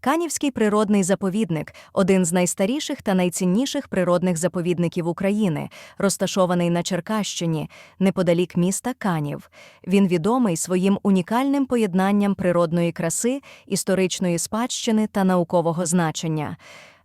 Канівський природний заповідник один з найстаріших та найцінніших природних заповідників України, розташований на Черкащині, неподалік міста Канів. Він відомий своїм унікальним поєднанням природної краси, історичної спадщини та наукового значення.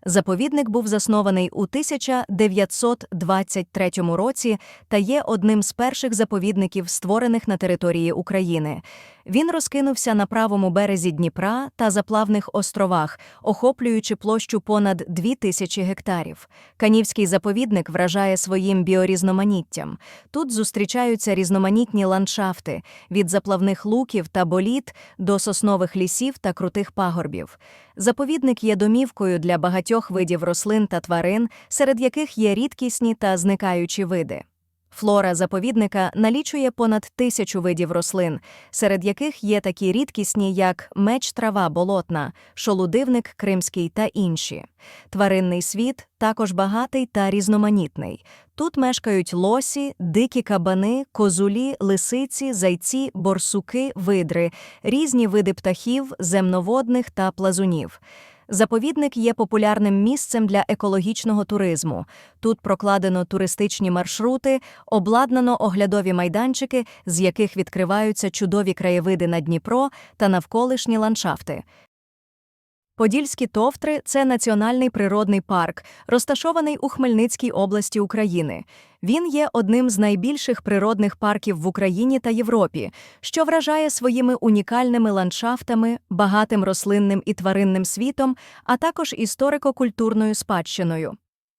Заповідник був заснований у 1923 році та є одним з перших заповідників, створених на території України. Він розкинувся на правому березі Дніпра та заплавних островах, охоплюючи площу понад 2000 гектарів. Канівський заповідник вражає своїм біорізноманіттям. Тут зустрічаються різноманітні ландшафти від заплавних луків та боліт до соснових лісів та крутих пагорбів. Заповідник є домівкою для багатьох видів рослин та тварин, серед яких є рідкісні та зникаючі види. Флора заповідника налічує понад тисячу видів рослин, серед яких є такі рідкісні, як меч трава болотна, шолудивник кримський та інші. Тваринний світ також багатий та різноманітний. Тут мешкають лосі, дикі кабани, козулі, лисиці, зайці, борсуки, видри, різні види птахів, земноводних та плазунів. Заповідник є популярним місцем для екологічного туризму. Тут прокладено туристичні маршрути, обладнано оглядові майданчики, з яких відкриваються чудові краєвиди на Дніпро та навколишні ландшафти. Подільські товтри це національний природний парк, розташований у Хмельницькій області України. Він є одним з найбільших природних парків в Україні та Європі, що вражає своїми унікальними ландшафтами, багатим рослинним і тваринним світом, а також історико-культурною спадщиною.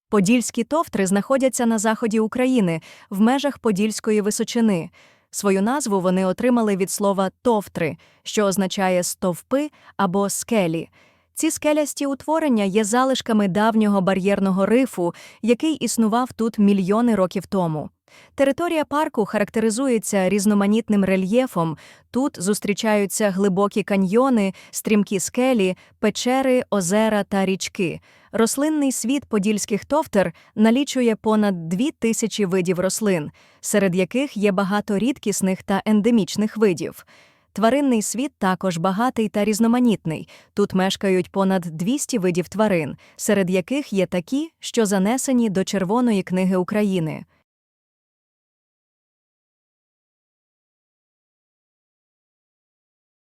Подільські товтри знаходяться на заході України, в межах Подільської височини. Свою назву вони отримали від слова товтри, що означає стовпи або скелі. Ці скелясті утворення є залишками давнього бар'єрного рифу, який існував тут мільйони років тому. Територія парку характеризується різноманітним рельєфом. Тут зустрічаються глибокі каньйони, стрімкі скелі, печери, озера та річки. Рослинний світ подільських товтер налічує понад дві тисячі видів рослин, серед яких є багато рідкісних та ендемічних видів. Тваринний світ також багатий та різноманітний. Тут мешкають понад 200 видів тварин, серед яких є такі, що занесені до Червоної книги України.